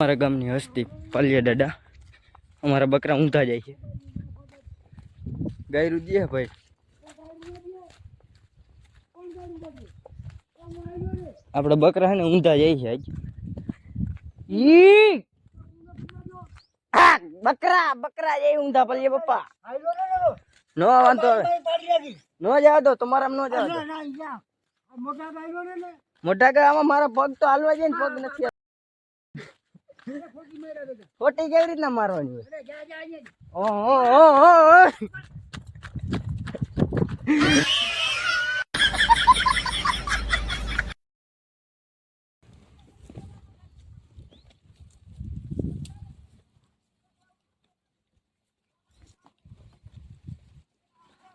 અમારા ગામની હસ્તી પાલિયા દાદા. અમારા બકરા ઊંધા જાય છે. ગાયરું દે ભાઈ. આપણા બકરા છે ને ઊંધા જાય છે આજ. આ, બકરા બકરા જાય ઊંધા પાલિયા પપ્પા. નો વાંધો આવે. નો જાવ તો તમારા નો જાવ. મોટા કા આમાં મારા પગ તો હાલવા જાય ને પગ નથી ખોટી કેવી રીતના મારવાની હોય.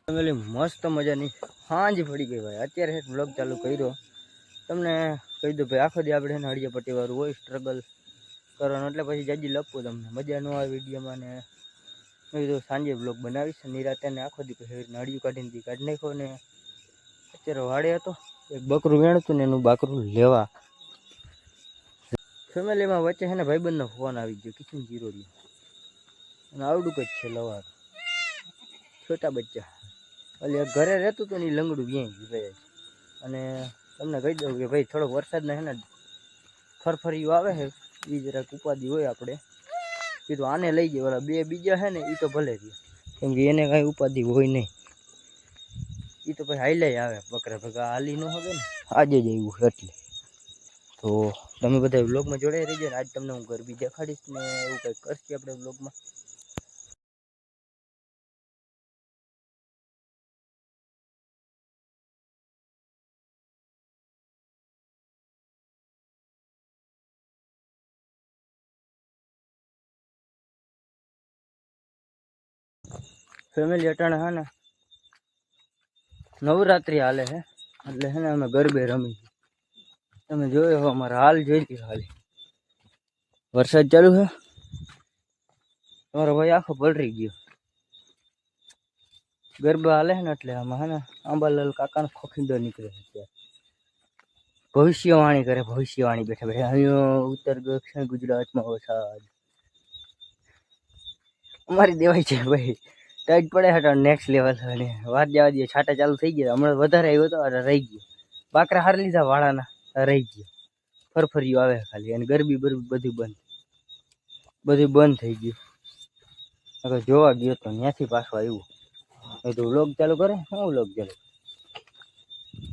ફેમિલી મસ્ત મજાની હાંજ પડી ગઈ ભાઈ. અત્યારે બ્લોગ ચાલુ કર્યો. તમને કહી દઉં ભાઈ આખો દી આપણે હળિયા પટ્ટી વાળું હોય સ્ટ્રગલ કરવાનું, એટલે પછી જાજી લખું તમને. મજા ન આવે વિડીયોમાં ને મેં કીધું સાંજે બ્લોગ બનાવીશ નિરાતે ને આખો દી નળિયું કાઢીને દી કાઢી નાખ્યો ને અત્યારે વાડે હતો. એક બકરું વેણતું ને એનું બાકરું લેવા. ફેમિલીમાં વચ્ચે છે ને ભાઈબંધનો ફોન આવી ગયો, કિશન જીરો અને આવડું જ છે લવાર છોટા બચ્ચા. એટલે ઘરે રહેતું હતું ને ઈ લંગડું વ્યાય રહે અને તમને કહી દઉં કે ભાઈ, થોડોક વરસાદના છે ને ફરફરિયું આવે છે. એ જરાક ઉપાધિ હોય આપણે. કીધું આને લઈ જઈએ ઓલા બે બીજા છે ને એ તો ભલે રહે કેમ કે એને કાંઈ ઉપાધિ હોય નહીં. એ તો પછી હાઈલાઈ આવે, બકરા ભગા હાલી ન હવે ને. આજે જ આવ્યું એટલે. તો તમે બધા વ્લોગમાં જોડાઈ રહીજો ને, આજ તમને હું ગરબી દેખાડીશ ને એવું કંઈક કરશે આપણે વ્લોગમાં ફેમિલી અટાણે હે ને નવરાત્રિ હાલે છે એટલે છે ને અમે ગરબે રમી તમે જોયો હો, અમારા હાલ જોઈ હાલ. વરસાદ ચાલુ છે તમારો ભાઈ આખો પલરી ગયો. ગરબા હાલે ને એટલે આમાં હે ને આંબાલાલ કાકાનો ખોખીંદો નીકળે છે અત્યારે ભવિષ્યવાણી કરે, ભવિષ્યવાણી બેઠા બેઠા. અહીંયા ઉત્તર દક્ષિણ ગુજરાતમાં વરસાદ. અમારી દેવાય છે ભાઈ. ટાઈટ પડે હતા નેક્સ્ટ લેવલ અને વાત જવા દઈએ છાટા ચાલુ થઈ ગયા. હમણાં વધારે આવ્યો હતો અને રહી ગયો. બાકરા હાર લીધા વાળાના રહી ગયો. ફરફરિયું આવે ખાલી, અને ગરબી બરબી બધું બંધ. બધું બંધ થઈ ગયું. હવે જોવા ગયો તો ત્યાંથી પાછો આવ્યું. હવે તો ચાલુ કરે? શું વ્લોગ ચાલુ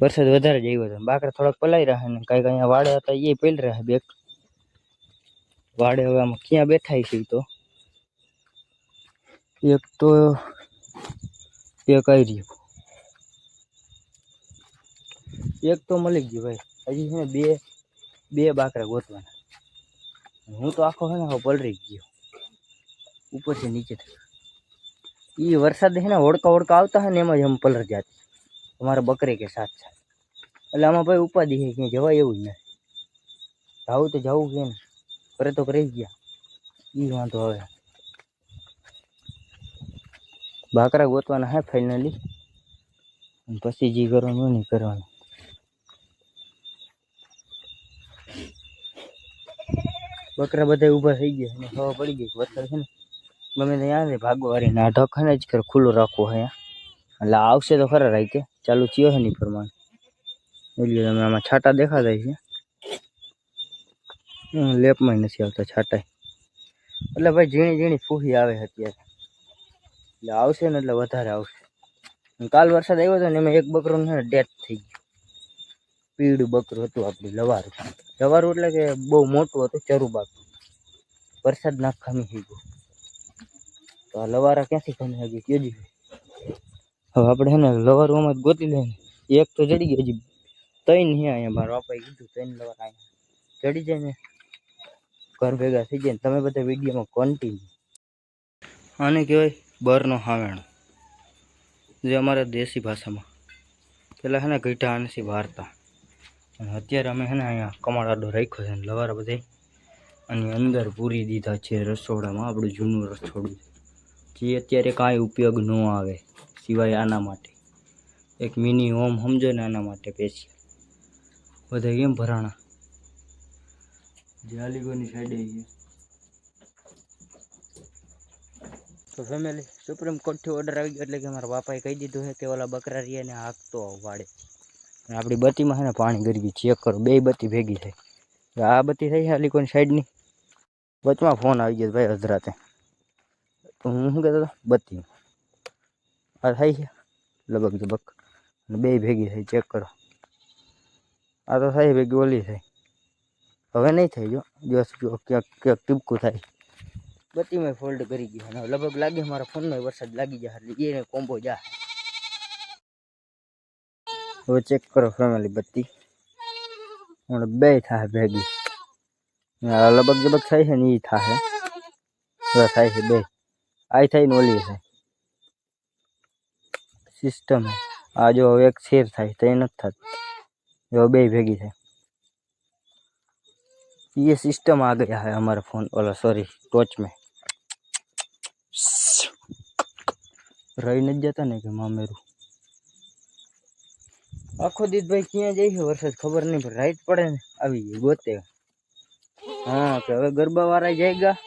વરસાદ વધારે જ આવ્યો હતો બાકરા થોડાક પલાઈ રહ્યા ને, કાંઈક અહીંયા વાડે હતા, એ પેલ રહ્યા બેક વાડે હવે આમાં ક્યાં બેઠા છે તો? એક તો એક આવી રહ્યું. એક તો મળી ગયું ભાઈ. હજી છે ને બે બે બાકરા ગોતવાના. હું તો આખો છે ને પલરી ગયો. ઉપરથી નીચે એ વરસાદ છે ને હોડકા હોડકા આવતા હોય ને એમાં જ આમ પલર જાતી. અમારા બકરે કે સાથ સાથ એટલે આમાં ભાઈ ઉપાધિ છે ક્યાંય જવાય એવું જ નથી. જાવું તો જવું કે ને. કરે તો કરી ગયા. એ વાંધો હવે બાકરા ગોતવાના હે ફાઇનલી પછી જે કરવાનું હોય ને ઈ કરવાનું. બકરા બધા ઊભા થઈ ગયા અને ખબર પડી ગઈ. કે વરસાદ છે ને ગમે ત્યાં આવે ભાગવારી ના ઢક્કન જ કર ખુલ્લું રાખવું હોય એટલે આવશે તો ખરા રાઈતે ચાલુ થયો છે ની પ્રમાણે. એટલે તમે આમાં છાટા દેખાતા છે હમ, લેપમાં નથી આવતા છાટા એટલે ભાઈ ઝીણી ઝીણી ફૂહી આવે છે અત્યારે. એટલે આવશે ને એટલે વધારે આવશે. અને કાલ વરસાદ આવ્યો હતો ને એમાં એક બકરું છે ને ડેથ થઈ ગયું. પીળું બકરું હતું આપણું લવારું લવારું એટલે કે બહુ મોટું હતું ચરું બાકરું વરસાદ નાખ ખામી થઈ ગયું. તો આ લવારા ક્યાંથી ખામી હજી કેજી. હવે આપણે છે ને લવારું આમાં જ ગોતી લઈએ ને. એક તો જડી ગઈ હજી. ત્રણ છે અહીંયા મારા બાપાએ કીધું ત્રણ લવાર અહીંયા. જડી જાય ને. ઘર ભેગા થઈ જાય ને. તમે બધા વિડીયોમાં કન્ટિન્યુ આને કહેવાય બરનો હાવેણો, જે અમારા દેશી ભાષામાં. પેલા છે ને ગઈઠા આનેથી વાર્તા. અને અત્યારે અમે છે ને અહીંયા કમાડાડો રાખ્યો છે ને લવારા બધા અને અંદર પૂરી દીધા છે રસોડામાં, આપણું જૂનું રસોડું. જે અત્યારે કાંઈ ઉપયોગ ન આવે, સિવાય આના માટે. એક મિની હોમ સમજો ને આના માટે સ્પેશિયલ બધા કેમ ભરાણા? જે અલીગોની સાઈડે છે. તો ફેમિલી સુપ્રીમ કોર્ટથી ઓર્ડર આવી ગયો એટલે કે મારા બાપાએ કહી દીધું છે કે ઓલા બકરા રીએ ને હાંકતો આવ વાડે. અને આપણી બત્તીમાં છે ને પાણી ગરી ગયું ચેક કરો, બે બત્તી ભેગી થઈ. હવે આ બત્તી થઈ છે અલીકોન સાઈડની વચમાં ફોન આવી ગયો ભાઈ હજરાતે તો હું શું કહેતો હતો? બત્તી. આ થઈ છે લબક જબક અને બે ભેગી થઈ ચેક કરો. આ તો થઈ, ભેગી ઓલી થઈ. હવે નહીં થઈ, જો. દિવસ જો ક્યાંક ક્યાંક ટીપકું થાય. બત્તીમાં ફોલ્ડ કરી ગયું અને લગભગ લાગે મારા ફોનમાં વરસાદ લાગી જાય એટલે એને કોમ્બો જા હવે ચેક કરો ફેમિલી બત્તી હમણાં બે થાય ભેગી આ લબક જબક થાય છે ને એ થાય હવે થાય છે બે આ થાય ને ઓલી થાય સિસ્ટમ આ જો હવે એક શેર થાય તો એ નથી થતું જો બે ભેગી થાય ये सिस्टम आ गया है हमारे फोन वाला सॉरी टॉच में રહી નથી જતા ને કે મામેરું. આખો દીધ ભાઈ ક્યાં જઈ છે? વરસાદ ખબર નહીં, પણ રાઈટ પડે ને. આવી ગઈ, ગોતે. હા, કે હવે ગરબા વાળા જાય ગયા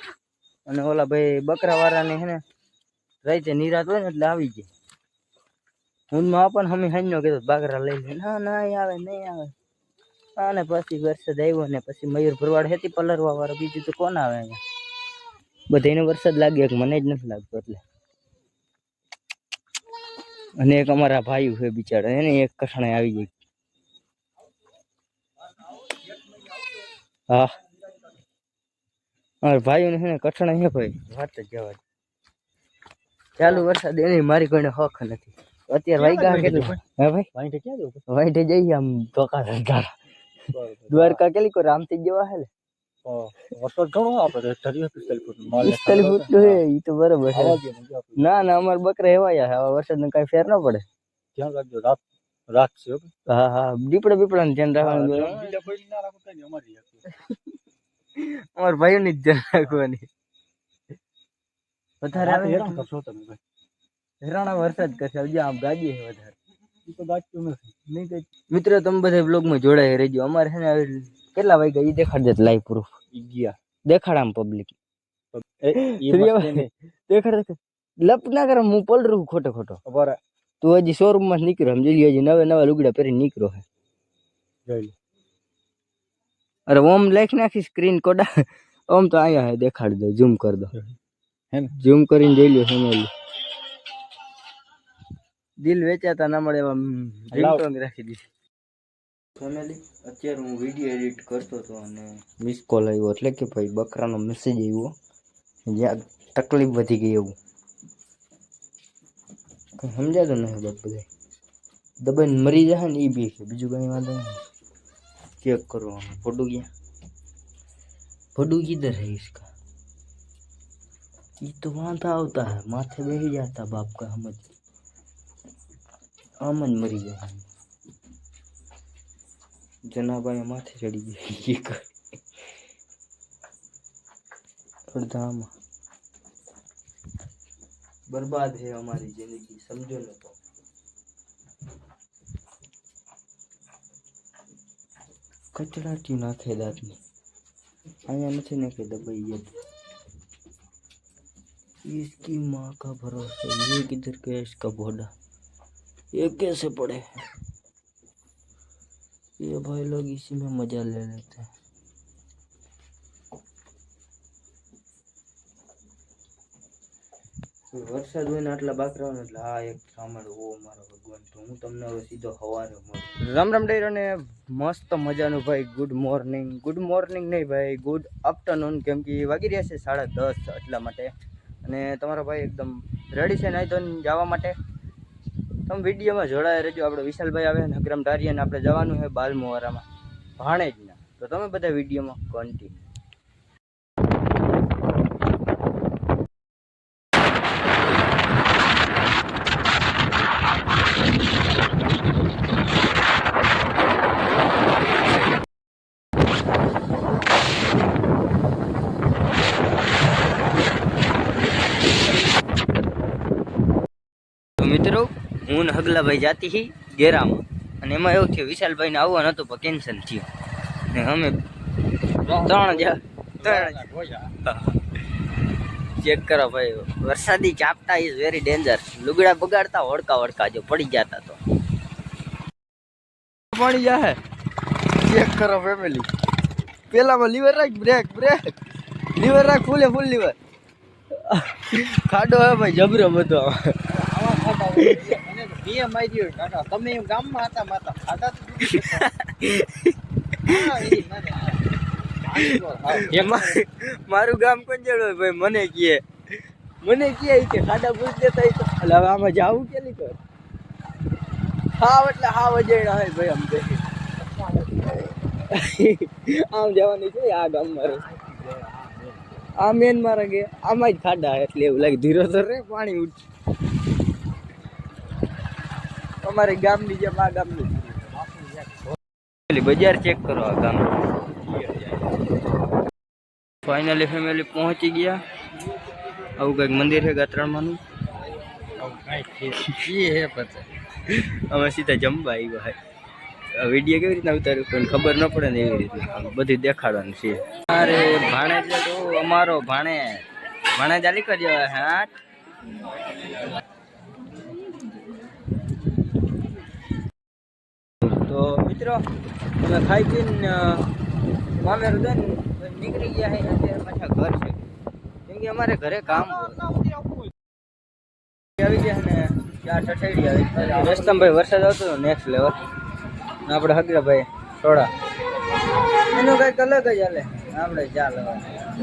અને ઓલા ભાઈ બકરા વાળાને હે ને, રાઈતે નિરાત હોય ને એટલે આવી જાય. હું માં પણ હમી હાઈનો કીધો બાકરા લઈ લે. ના ના આવે, નહીં આવે. અને પછી વરસાદ આવ્યો ને પછી મયુર ભરવાડ હેતી પલરવા વાળો, બીજું તો કોણ આવે અહીંયા? બધાને વરસાદ લાગ્યો કે મને જ નથી લાગતો એટલે. અને એક અમારા ભાઈ છે બિચારા એને એક કઠણે આવી ગઈ. હા. અમારા ભાઈઓને છે ને કઠણે છે ભાઈ વાત જ જવા દે. ચાલુ વરસાદ એની મારી કોઈને હક નથી. અત્યારે વાગ્યા કેટલા? હે ભાઈ? વાંઠે ક્યાં જવું વાઈટે જઈએ આમ ધોકા ધરધાર દ્વારકા કેટલી કો રામથી જવા હે વરસાદ ઘણો આપણે ઠરી પિસ્તાલીસ ફૂટ પિસ્તાલીસ ફૂટ તો હે ઈ તો બરોબર છે. ના ના અમાર બકરા એવાયા હવે વરસાદ ને કઈ ફેર ન પડે. ધ્યાન રાખજો રાત રાખશે હા હા દીપડા બીપડા ધ્યાન રાખવાનું બીજા કોઈ ના રાખો કઈ અમારી. અમાર ભાઈઓ ની ધ્યાન રાખવાની. વધારે આવે કરશો તમે ભાઈ. હેરાણા વરસાદ કરશે હજી આમ છે વધારે. તો ગાજતું નથી. નહીં મિત્રો તમે બધા બ્લોગમાં જોડાઈ રહેજો. અમારે છે ને કેટલા વાગ્યા? એ દેખાડ દે લાઈવ પ્રૂફ ગયા. દેખાડ આમ પબ્લિક. દેખાડ દેખાડ. લપ ના કરે હું પલરું ખોટો ખોટો. અમારે તું હજી શોરૂમમાં નીકળ્યો. સમજી લ્યો હજી નવે નવા લુગડા પહેરી નીકળ્યો હે. જોઈ અરે ઓમ લેખ નાખી સ્ક્રીન કોડા. ઓમ તો અહીંયા હે દેખાડી દો ઝૂમ કરી દો. હે ને? ઝૂમ કરીને જોઈ લ્યો સમજી દિલ વેચાતા ના મળે એવા રાખી દીધી. ફેમિલી અત્યારે હું વિડીયો એડિટ કરતો હતો અને મિસ કોલ આવ્યો એટલે કે ભાઈ બકરાનો મેસેજ આવ્યો જ્યાં તકલીફ વધી ગઈ એવું કંઈ સમજાતું નથી બાપ બધા દબાઈને મરી જશે ને એ બી છે બીજું કંઈ વાંધો નહીં ચેક કરવાનું ફોટું ક્યાં ફોટું કીધર હે ઇસકા એ તો વાંધા આવતા હે માથે બેસી જતા બાપ કા સમજ આમ જ મરી જાય जनाबाई माथे चढ़ी गई ये कर अड़धामा बर्बाद है हमारी जिंदगी समझो ना तो કચડાટી નાખે દાંતની અહીંયા નથી નાખી દબાઈ ये इसकी माँ का भरोसा ये किधर गया इसका बोडा ये कैसे पड़े हैं ये भाई लोग इसी में मजा ले लेते हैं વરસાદ હોય ને આટલા બાકરા હોય ને એટલે આ એક સાંભળ ઓ મારો ભગવાન તો હું તમને હવે સીધો હવારે મળું રામ રામ ડેરો ને મસ્ત મજાનું ભાઈ ગુડ મોર્નિંગ ગુડ મોર્નિંગ નહીં ભાઈ ગુડ આફ્ટરનૂન કેમ કે વાગી રહ્યા છે સાડા દસ એટલા માટે અને તમારો ભાઈ એકદમ રેડી છે નહીં તો જવા માટે તમે વિડીયોમાં જોડાયા રહેજો. આપણે વિશાલભાઈ આવે ને અક્રમ ધારીએ આપણે જવાનું છે બાલમોહરામાં ભાણેજના. તો તમે બધા વિડીયોમાં કન્ટિન્યુ તો મિત્રો હું ને હગલાભાઈ જાતી હી ગેરામાં અને એમાં એવું થયું, વિશાલભાઈને આવવાનું હતું પણ કેન્સલ થયું. ને અમે ત્રણ હજાર ત્રણ ચેક કરો ભાઈ, વરસાદી ચાપતા ઇઝ વેરી ડેન્જર લુગડા બગાડતા વડકા વડકા જો પડી જતા તો. પાણી જાહે. ચેક કરો ફેમિલી પેલામાં લીવર રાખ બ્રેક બ્રેક લીવર રાખ, ફૂલે, ફૂલ લીવર. ખાડો હે ભાઈ, જબરો બધો. આવી ગયો કાકા તમે એમ ગામમાં હતા માતા ખાતા મારું ગામ કંજળ હોય ભાઈ મને કહે. મને કહે કે ખાડા પૂછ દેતા તો. એટલે હવે આમાં જાવું કે કર હાવ એટલે હાવ અજયડા હોય ભાઈ આમ તો. આમ જવાની છે આ ગામ મારે. આ મેન મારા કે આમાં જ ખાડા એટલે એવું લાગે ધીરો તો રે પાણી ઉઠ અમારી ગામની જેમ આ ગામની બજાર ચેક કરો આ ગામ ફાઇનલી ફેમિલી પહોંચી ગયા. આવું કંઈક મંદિર છે ગાત્રણમાંનું. અમે સીધા જમવા આવ્યા હોય વીડિયો કેવી રીતના ઉતાર્યું? કોઈને ખબર ન પડે ને એવી રીતના બધું દેખાડવાનું છે. અરે ભાણે તો અમારો ભાણે. ભાણે ચાલી કરજો હા તો મિત્રો અમે ખાઈ પીને મામેરું દઈને નીકળી ગયા છે અત્યારે પાછા ઘર છે. કેમ કે અમારે ઘરે કામ આવી ગયા ને ચાર ચઠેડી આવી. રસ્તામાં વરસાદ આવતો નેક્સ્ટ લેવલ આપણે હગરા ભાઈ થોડા એનું કંઈક અલગ જ હાલે. આપણે ચાલ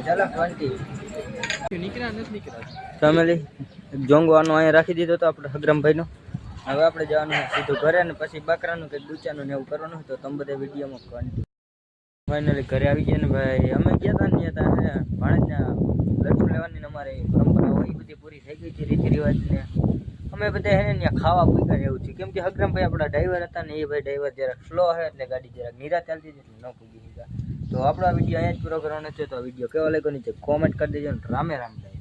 ચાલો ટ્વેન્ટી નીકળ્યા નથી નીકળ્યા. ફેમિલી જોંગવાનું અહીંયા રાખી દીધો તો આપણે હગરામભાઈનો. હવે આપણે જવાનું સીધું ઘરે અને પછી બકરાનું કંઈક દૂચાનું ને એવું કરવાનું હતું તો બધા વિડીયોમાં કન્ટિન્યુ ફાઇનલી ઘરે આવી ગયા ને ભાઈ, અમે ગયા હતા ને ત્યાં હે, ભાણેજના લડ્ડુ લેવાની અમારે પરંપરા હોય, એ બધી પૂરી થઈ ગઈ છે રીતિ રિવાજ ને અમે બધા હે ને ખાવા પૂછ્યા ને એવું છે. કેમ કે હગરામભાઈ આપણા ડ્રાઈવર હતા ને એ ભાઈ ડ્રાઈવર જરાક સ્લો હે એટલે ગાડી જરાક નિરા ચાલતી હતી ન પૂગી દીધા. તો આપણો વીડિયો અહીંયા જ પૂરો કરવાનો છે, તો વીડિયો કેવો લાગ્યો નીચે કોમેન્ટ કરી દેજો ને રામે રામ જય.